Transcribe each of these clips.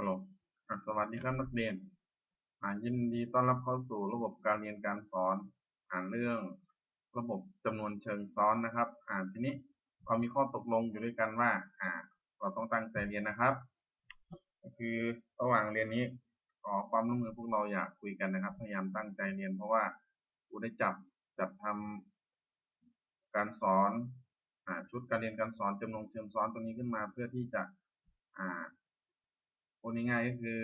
ฮัลโหลอะสวัสดีครับนักเรียนอ่ายินดีต้อนรับเข้าสู่ระบบการเรียนการสอน อ่านเรื่องระบบจำนวนเชิงซ้อนนะครับ อ่านทีนี้เรามีข้อตกลงอยู่ด้วยกันว่า อ่า เราต้องตั้งใจเรียนนะครับก็คือระหว่างเรียนนี้ขอความร่วมมือพวกเราอยากคุยกันนะครับ พยายามตั้งใจเรียนเพราะว่าครูได้จับจัดทำการสอนอ่าชุดการเรียนการสอนจำนวนเชิงซ้อนตัวนี้ขึ้นมาเพื่อที่จะอ่า พูดง่ายๆก็คือ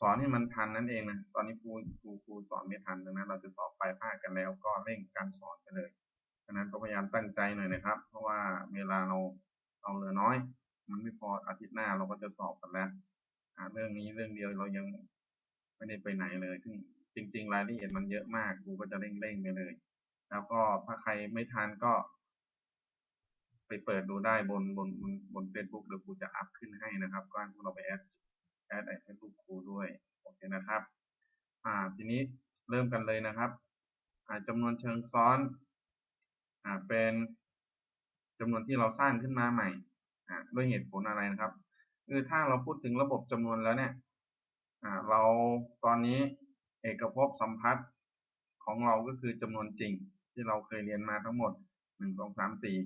สอนให้มันทันนั่นเองนะ ตอนนี้ครูครูครูสอนไม่ทันดังนั้น เราจะสอบปลายภาคกันแล้ว ก็เร่งการสอนไปเลยดังนั้นก็พยายามตั้งใจหน่อยนะครับ เพราะว่าเวลาเราเราเหลือน้อย มันไม่พออาทิตย์หน้าเราก็จะสอบกันแล้วเรื่องนี้เรื่องเดียวเรายังไม่ได้ไปไหนเลยซึ่งจริง ๆ รายละเอียดมันเยอะมากครูก็จะเร่งๆไปเลย แล้วก็ถ้าใครไม่ทันก็ ไปเปิดดูได้บนบนบนบนเฟซบุ๊กเดี๋ยวครูจะอัพขึ้นให้นะครับ ก็ให้พวกเราไปแอดแอดไอเฟซบุ๊กครูด้วยโอเคนะครับ อ่าทีนี้เริ่มกันเลยนะครับอ่าจำนวนเชิงซ้อนอ่าเป็นจำนวนที่เราสร้างขึ้นมาใหม่อ่าด้วยเหตุผลอะไรนะครับคือถ้าเราพูดถึงระบบจำนวนแล้วเนี่ยอ่าเราตอนนี้เอกภพสัมพัทธ์ของเราก็คือจำนวนจริงที่เราเคยเรียนมาทั้งหมดหนึ่งสองสามสี่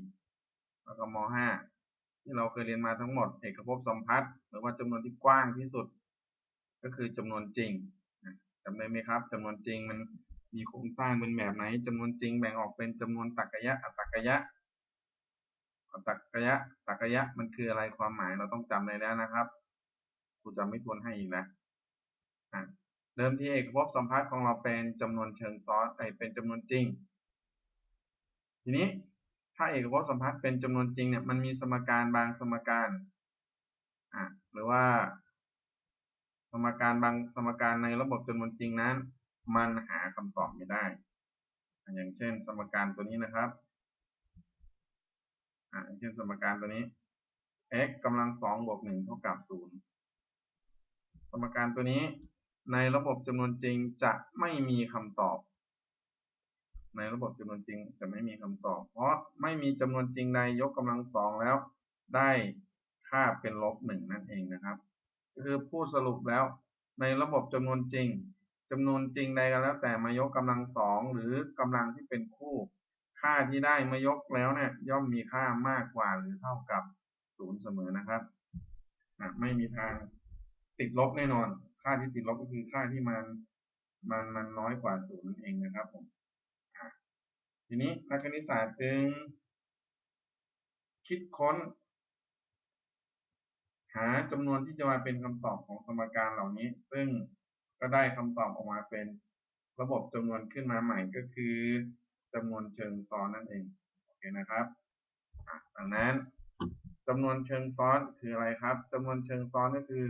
แล้วก็มห้าที่เราเคยเรียนมาทั้งหมด เอกภพสัมพัทธ์หรือว่าจำนวนที่กว้างที่สุด ก็คือจำนวนจริงจำได้ไหมครับจำนวนจริงมันมีโครงสร้างเป็นแบบไหนจำนวนจริงแบ่งออกเป็นจำนวนตรรกะอัตตรกะอัตตรกะตรรกะมันคืออะไรความหมายเราต้องจำได้แล้วนะครับครูจะไม่ทวนให้อีกแล้วเดิมที่เอกภพสัมพัทธ์ของเราเป็นจำนวนเชิงซ้อนเป็นจำนวนจริง ทีนี้ ถ้าเอกภพสัมพัทธ์เป็นจำนวนจริงเนี่ยมันมีสมการบางสมการอ่าหรือว่า สมการบางสมการในระบบจำนวนจริงนั้น มันหาคำตอบไม่ได้ อย่างเช่น สมการตัวนี้นะครับอ่าอย่างเช่นสมการตัวนี้ x กำลังสองบวกหนึ่งเท่ากับศูนย์สมการตัวนี้ในระบบจำนวนจริงจะไม่มีคำตอบ ในระบบจำนวนจริงจะไม่มีคำตอบ เพราะไม่มีจำนวนจริงใดยกกำลังสองแล้ว ได้ค่าเป็นลบหนึ่งนั่นเองนะครับคือพูดสรุปแล้วในระบบจำนวนจริงจำนวนจริงใดก็แล้ว แต่มายกกำลังสองหรือกำลังที่เป็นคู่ ค่าที่ได้มายกแล้วเนี่ยย่อมมีค่ามากกว่าหรือเท่ากับศูนย์เสมอนะครับไม่มีทางติดลบแน่นอน ค่าที่ติดลบก็คือค่าที่มันมันมันน้อยกว่าศูนย์นั่นเองนะครับผม ทีนี้นักคณิตศาสตร์จึง คิดค้น หาจำนวนที่จะมาเป็นคำตอบของสมการเหล่านี้ ซึ่งก็ได้คำตอบออกมาเป็นระบบจำนวนขึ้นมาใหม่ก็คือจำนวนเชิงซ้อนนั่นเองโอเคนะครับดังนั้นจำนวนเชิงซ้อนคืออะไรครับจำนวนเชิงซ้อนก็คือ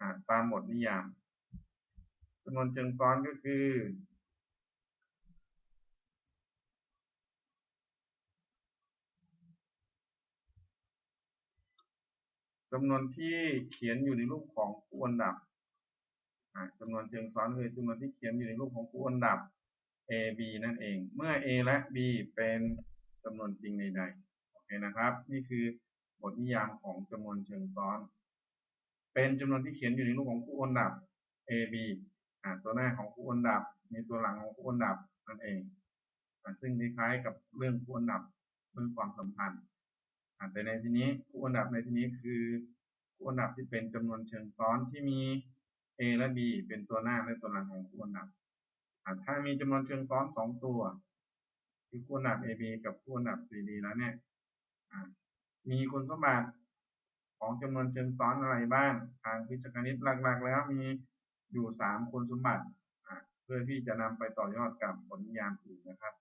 อตามบทนิยามจำนวนเชิงซ้อนก็คือ จำนวนที่เขียนอยู่ในรูปของคู่อันดับจำนวนเชิงซ้อนคือจำนวนที่เขียนอยู่ในรูปของคู่อันดับ a b นั่นเอง เมื่อ a และ b เป็นจำนวนจริงใดๆโอเคนะครับ นี่คือบทนิยามของจำนวนเชิงซ้อน เป็นจำนวนที่เขียนอยู่ในรูปของคู่อันดับ a b ตัวหน้าของคู่อันดับ มีตัวหลังของคู่อันดับนั่นเองซึ่งคล้ายๆกับเรื่องคู่อันดับเรื่องความสัมพันธ์ แต่ในที่นี้คู่อันดับในที่นี้คือคู่อันดับที่เป็นจำนวนเชิงซ้อนที่มี a และ b เป็นตัวหน้าและตัวหลังของคู่อันดับถ้ามีจำนวนเชิงซ้อนสองตัวคือคู่อันดับ ab กับคู่อันดับ cd แล้วเนี่ยมีคุณสมบัติของจำนวนเชิงซ้อนอะไรบ้างทางวิชาคณิตหลักๆ แล้วมีอยู่สามคุณสมบัติเพื่อที่จะนำไปต่อยอดกับผลนิยามอื่นนะครับ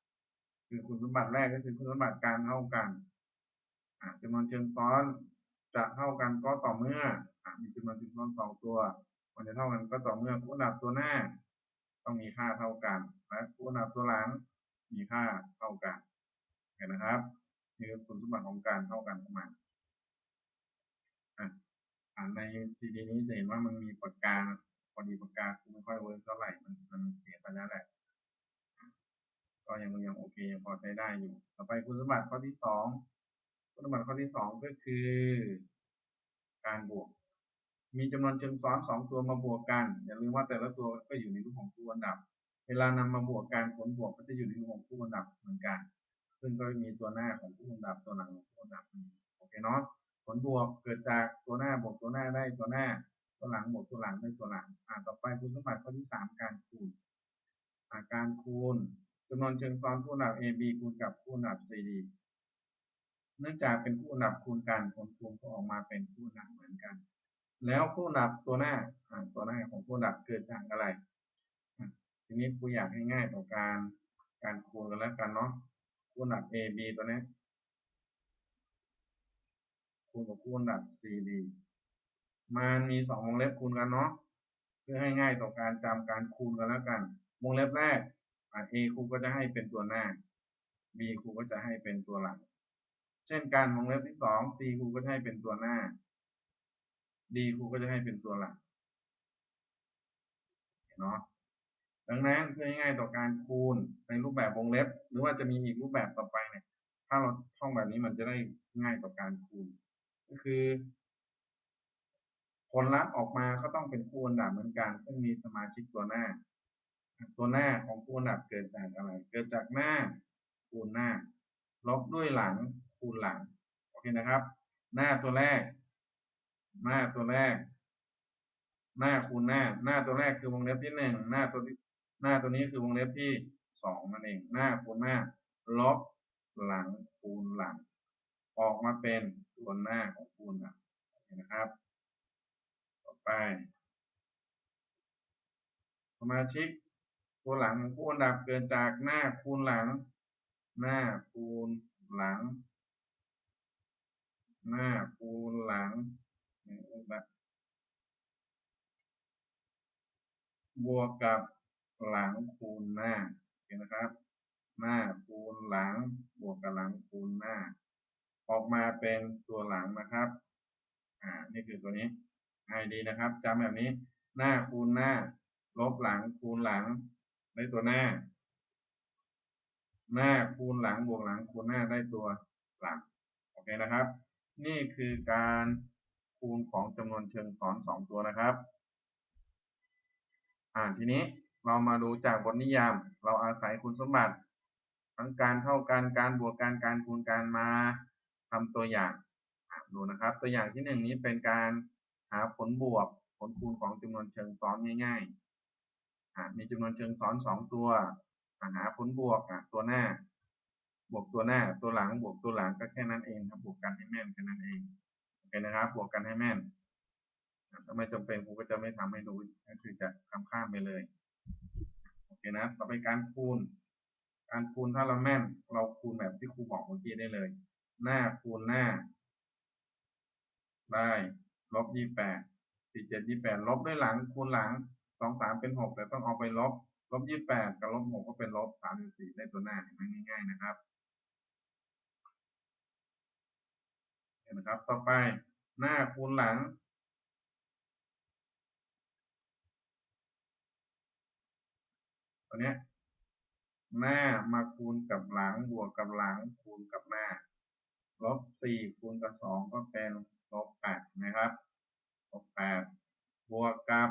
คือคุณสมบัติแรกก็คือคุณสมบัติการเท่ากัน จำนวนเชิงซ้อนจะเท่ากันก็ต่อเมื่อมีจำนวนเชิงซ้อนสองตัว มันจะเท่ากันก็ต่อเมื่อคู่นับตัวหน้า ต้องมีค่าเท่ากันและคู่นับตัวหลังมีค่าเท่ากันเห็นนะครับนี่คือคุณสมบัติของการเท่ากันของมันอ่านในซีดีนี้จะเห็นว่ามันมีปากกาพอดีปากกาไม่ค่อยเวิร์กเท่าไหร่มันมันเสียไปแล้วแหละก็ยังยังโอเคยังพอใช้ได้อยู่ ต่อไปคุณสมบัติข้อที่สอง คุณสมบัติข้อที่สองก็คือ การบวก มีจำนวนเชิงซ้อนสองตัวมาบวกกัน อย่าลืมว่าแต่ละตัวก็อยู่ในรูปของคู่อันดับ เวลานำมาบวกกันผลบวกก็จะอยู่ในรูปของคู่อันดับเหมือนกัน ซึ่งก็มีตัวหน้าของคู่อันดับตัวหลังของคู่อันดับโอเคเนาะผลบวกเกิดจากตัวหน้าบวกตัวหน้าได้ตัวหน้า ตัวหลังบวกตัวหลังได้ตัวหลังอ่าต่อไปคุณสมบัติข้อที่สามการคูณอ่าการคูณจำนวนเชิงซ้อนคู่อันดับ AB คูณกับคู่อันดับ CD เนื่องจากเป็นคู่อันดับคูณกันผลคูณก็ออกมาเป็นคู่อันดับเหมือนกัน แล้วคู่อันดับตัวหน้าตัวหน้าของคู่อันดับเกิดจากอะไร ทีนี้ครูอยากให้ง่ายต่อการการคูณกันแล้วกันเนาะคู่อันดับ AB ตัวนี้คูณกับคู่อันดับ CD มันมีสองวงเล็บคูณกันเนาะเพื่อให้ง่ายต่อการจำการคูณกันแล้วกัน วงเล็บแรก A ครูก็จะให้เป็นตัวหน้า B ครูก็จะให้เป็นตัวหลัง เช่นกันวงเล็บที่สอง C ครูก็จะให้เป็นตัวหน้า D ครูก็จะให้เป็นตัวหลังเนาะดังนั้นเพื่อง่ายต่อการคูณในรูปแบบวงเล็บ หรือว่าจะมีอีกรูปแบบต่อไปเนี่ยถ้าเราท่องแบบนี้มันจะได้ง่ายต่อการคูณ ก็คือ ผลลัพธ์ออกมาก็ต้องเป็นคู่อันดับเหมือนกัน ซึ่งมีสมาชิกตัวหน้า ตัวหน้าของคู่อันดับเกิดจากอะไร เกิดจากหน้าคูณหน้าลบด้วยหลัง คูณหลัง โอเคนะครับ หน้าตัวแรก หน้าตัวแรก หน้าคูณหน้า หน้าตัวแรกคือวงเล็บที่หนึ่งหน้าตัวที่หน้าตัวนี้คือวงเล็บที่สองนั่นเอง หน้าคูณหน้าลบหลังคูณหลัง ออกมาเป็นตัวหน้าของคูณหลังนะครับ ต่อไป สมาชิกตัวหลังของคู่อันดับเกิดจากหน้าคูณหลัง หน้าคูณหลัง หน้าคูณหลังบวกกับหลังคูณหน้าเห็นนะครับ หน้าคูณหลัง บวกกับหลังคูณหน้า ออกมาเป็นตัวหลังนะครับ อ่า นี่คือตัวนี้ง่ายดีนะครับจำแบบนี้ หน้าคูณหน้า ลบหลังคูณหลังได้ตัวหน้า หน้าคูณหลังบวกหลังคูณหน้าได้ตัวหลัง โอเคนะครับ นี่คือการคูณของจำนวนเชิงซ้อนสองตัวนะครับ อ่าทีนี้เรามาดูจากบทนิยาม เราอาศัยคุณสมบัติ ทั้งการเท่ากันการบวกกันการคูณการมาทำตัวอย่างดูนะครับ ตัวอย่างที่หนึ่งนี้เป็นการหาผลบวก ผลคูณของจำนวนเชิงซ้อนง่ายๆมีจำนวนเชิงซ้อนสองตัวหาผลบวกตัวหน้า บวกตัวหน้าตัวหลังบวกตัวหลังก็แค่นั้นเองครับ บวกกันให้แม่นแค่นั้นเองโอเคนะครับ บวกกันให้แม่นถ้าไม่จำเป็นครูก็จะไม่ทำให้ดูก็คือจะคำข้ามไปเลยโอเคนะต่อไปการคูณ การคูณถ้าเราแม่น เราคูณแบบที่ครูบอกเมื่อกี้ได้เลย หน้าคูณหน้า ได้ลบยี่แปดสี่เจ็ดยี่แปดลบด้วยหลังคูณหลังสองสามเป็นหกแต่ต้องเอาไปลบลบยี่แปดกับลบหกก็เป็นลบสามสิบสี่ได้ตัวหน้าเห็นไหมง่ายๆนะครับเห็ นะครับ ต่อไปหน้าคูณหลัง ตัวเนี้ยหน้ามาคูณกับหลังบวกกับหลังคูณกับหน้าลบสี่คูณกับสองก็เป็นลบแปดนะครับลบแปดบวกกับ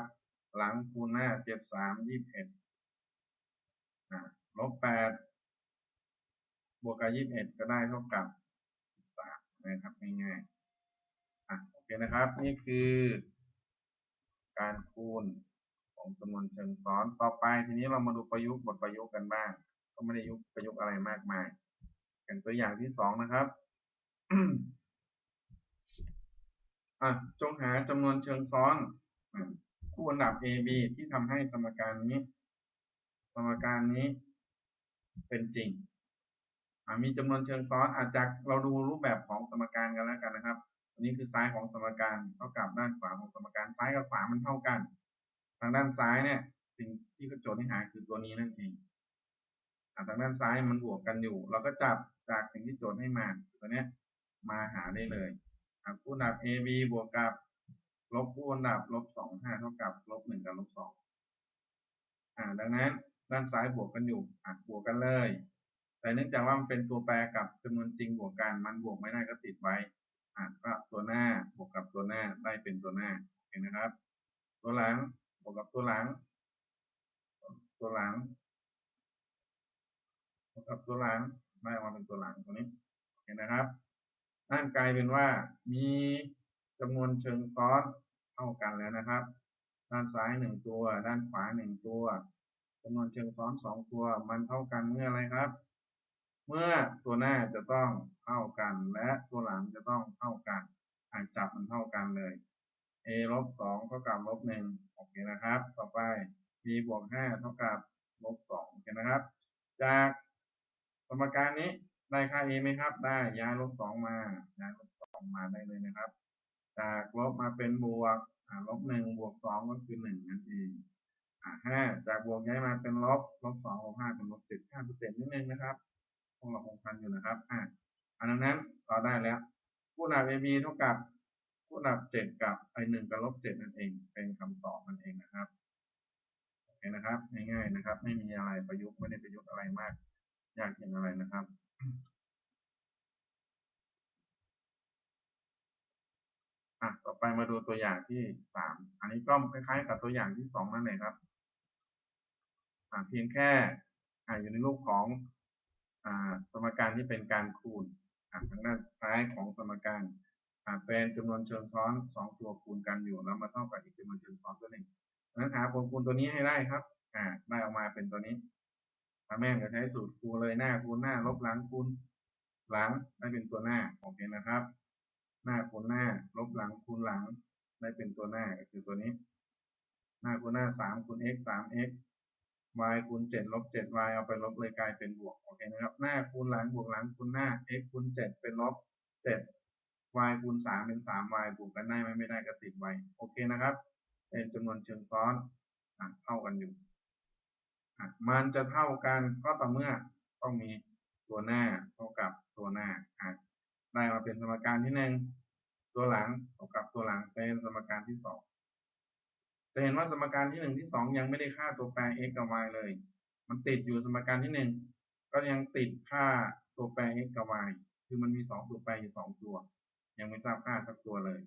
หลังคูณหน้าเจ็ดสามยี่สิบเอ็ดลบแปดบวกกับยี่สิบเอ็ดก็ได้เท่ากับ นะครับง่ายๆอะโอเคนะครับ นี่คือ การคูณของจำนวนเชิงซ้อนต่อไป ทีนี้เรามาดูประยุกต์บทประยุกต์กันบ้าง ก็ไม่ได้ยุกประยุกต์อะไรมากมายกันตัวอย่างที่สองนะครับอะจงหาจำนวนเชิงซ้อนคู่อันดับ A B ที่ทำให้สมการนี้ สมการนี้เป็นจริง มีจำนวนเชิงซ้อนอาจจะเราดูรูปแบบของสมการกันแล้วกันนะครับ อันนี้คือซ้ายของสมการเท่ากับด้านขวาของสมการซ้ายกับขวามันเท่ากัน ทางด้านซ้ายเนี่ย สิ่งที่กระโจทย์ให้หาคือตัวนี้นั่นเองทางด้านซ้ายมันบวกกันอยู่ เราก็จับจากสิ่งที่โจทย์ให้มาตัวนี้มาหาได้เลยคูณดับ AB บวกกับลบคูณดับลบสองห้าเท่ากับลบหนึ่งกับลบสองอ่าดังนั้นด้านซ้ายบวกกันอยู่อะบวกกันเลย แต่เนื่องจากว่ามันเป็นตัวแปรกับจำนวนจริงบวกกันมันบวกไม่ได้ก็ติดไว้อะก็ตัวหน้าบวกกับตัวหน้าได้เป็นตัวหน้าเคเคนะครับ ตัวหลังบวกกับตัวหลัง ตัวหลังบวกกับตัวหลังได้ออกมาเป็นตัวหลังตัวนี้โอเคนะครับนั่นกลายเป็นว่ามีจำนวนเชิงซ้อนเท่ากันแล้วนะครับ ด้านซ้ายหนึ่งตัว ด้านขวาหนึ่งตัวจำนวนเชิงซ้อนสองตัว มันเท่ากันเมื่ออะไรครับ เมื่อตัวหน้าจะต้องเท่ากัน และตัวหลังจะต้องเท่ากันอ่านจับมันเท่ากันเลย a ลบสองเท่ากับลบหนึ่งโอเคนะครับ ต่อไป b บวกห้าเท่ากับลบสองโอเคนะครับ จากสมการนี้ได้ค่า a ไหมครับ ได้ย้ายลบสองมาย้ายลบสองมาได้เลยนะครับ จากลบมาเป็นบวกลบหนึ่งบวกสองก็คือหนึ่งนั่นเองห้าจากบวกย้ายมาเป็นลบลบสองลบห้าเป็นลบเจ็ดห้าเปอร์เซ็นต์นิดนึงนะครับ พวกเราคงทันอยู่นะครับ อ่าอันนั้นเราได้แล้วคูณหลัก ab เท่ากับคูณหลักเจ็ดกับไอหนึ่งกับลบเจ็ดนั่นเอง เป็นคำตอบนั่นเองนะครับโอเคนะครับ ง่ายๆนะครับ ไม่มีอะไรประยุกต์ไม่ได้ประยุกต์อะไรมาก ยากเย็นอะไรนะครับอะต่อไปมาดูตัวอย่างที่สาม อันนี้ก็คล้ายๆกับตัวอย่างที่สองนั่นเองครับอ่าเพียงแค่อ่าอยู่ในรูปของ สมการที่เป็นการคูณอ่าทางด้านซ้ายของสมการเป็นจำนวนเชิงซ้อนสองตัวคูณกันอยู่แล้วมาเท่ากับอีกจำนวนเชิงซ้อนตัวหนึ่งดังนั้นหาผลคูณตัวนี้ให้ได้ครับอ่าได้ออกมาเป็นตัวนี้แม่จะใช้สูตรคูณเลยหน้าคูณหน้าลบหลังคูณหลังได้เป็นตัวหน้าโอเคนะครับ หน้าคูณหน้าลบหลังคูณหลังได้เป็นตัวหน้าก็คือตัวนี้ หน้าคูณหน้าสามคูณ x สาม x y คูณเจ็ดลบเจ็ด y เอาไปลบเลยกลายเป็นบวกโอเคนะครับหน้าคูณหลังบวกหลังคูณหน้า x คูณเจ็ดเป็นลบเจ็ด y คูณสามเป็นสาม y บวกกันได้ไหมไม่ได้ก็ติด y โอเคนะครับ เป็นจำนวนเชิงซ้อนอะเท่ากันอยู่อะมันจะเท่ากันก็ต่อเมื่อต้องมีตัวหน้าเท่ากับตัวหน้าอะได้มาเป็นสมการที่หนึ่งตัวหลังเท่ากับตัวหลังเป็นสมการที่สอง จะเห็นว่าสมการที่หนึ่งที่สองยังไม่ได้ค่าตัวแปร x กับ y เลย มันติดอยู่สมการที่หนึ่งก็ยังติดค่าตัวแปร x กับ y คือมันมีสองตัวแปรอยู่สองตัว ยังไม่ทราบค่าสักตัวเลย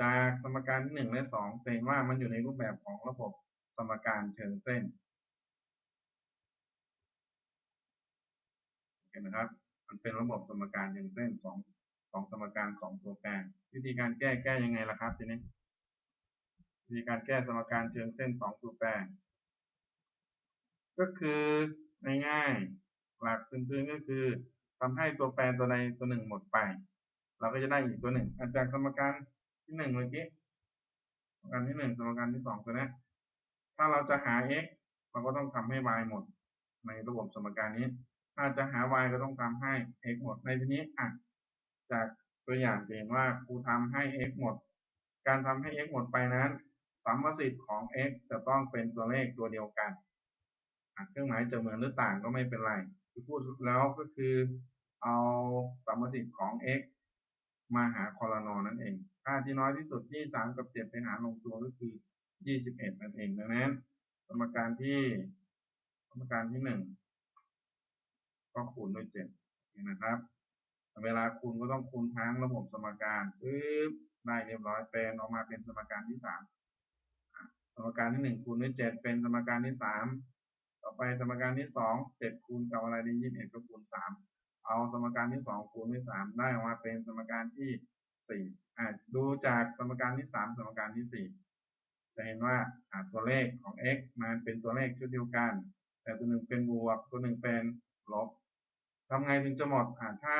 จากสมการที่หนึ่งและสองจะเห็นว่ามันอยู่ในรูปแบบของระบบสมการเชิงเส้นเห็นไหมครับ มันเป็นระบบสมการเชิงเส้นสองสองสมการสองตัวแปรวิธีการแก้แก้ยังไงล่ะครับทีนี้ วิธีการแก้สมการเชิงเส้นสองตัวแปร ก็คือง่ายๆหลักพื้นๆก็คือทำให้ตัวแปรตัวใดตัวหนึ่งหมดไป เราก็จะได้อีกตัวหนึ่งอาจากสมการที่หนึ่งเมื่อกี้สมการที่หนึ่งสมการที่สองตัวนี้ถ้าเราจะหา x เราก็ต้องทำให้ y หมด ในระบบสมการนี้ ถ้าจะหา y ก็ต้องทำให้ x หมดในที่นี้อะจากตัวอย่างเห็นว่าครูทำให้ x หมด การทำให้ x หมดไปนั้น สัมประสิทธิ์ของ x จะต้องเป็นตัวเลขตัวเดียวกัน เครื่องหมายจะเหมือนหรือต่างก็ไม่เป็นไรที่พูดแล้วก็คือเอาสัมประสิทธิ์ของ x มาหาคอลนอนั่นเอง ค่าที่น้อยที่สุดที่สามกับเจ็ดไปหาลงตัวก็คือยี่สิบเอ็ดนั่นเอง ดังนั้น สมการที่ สมการที่หนึ่งก็คูณด้วยเจ็ดนะครับ เวลาคูณก็ต้องคูณทั้งระบบสมการปึ๊บได้เรียบร้อยเป็นออกมาเป็นสมการที่สาม สมการที่หนึ่งคูณด้วยเจ็ดเป็นสมการที่สามต่อไปสมการที่สองเจ็ดคูณกับอะไรได้ยี่สิบเอ็ดก็คูณสามเอาสมการที่สองคูณด้วยสามได้ออกมาเป็นสมการที่สี่อะดูจากสมการที่สามสมการที่สี่จะเห็นว่าอ่าตัวเลขของ x มันเป็นตัวเลขชุดเดียวกัน แต่ตัวหนึ่งเป็นบวก ตัวหนึ่งเป็นลบทำไงถึงจะหมดอ่าถ้า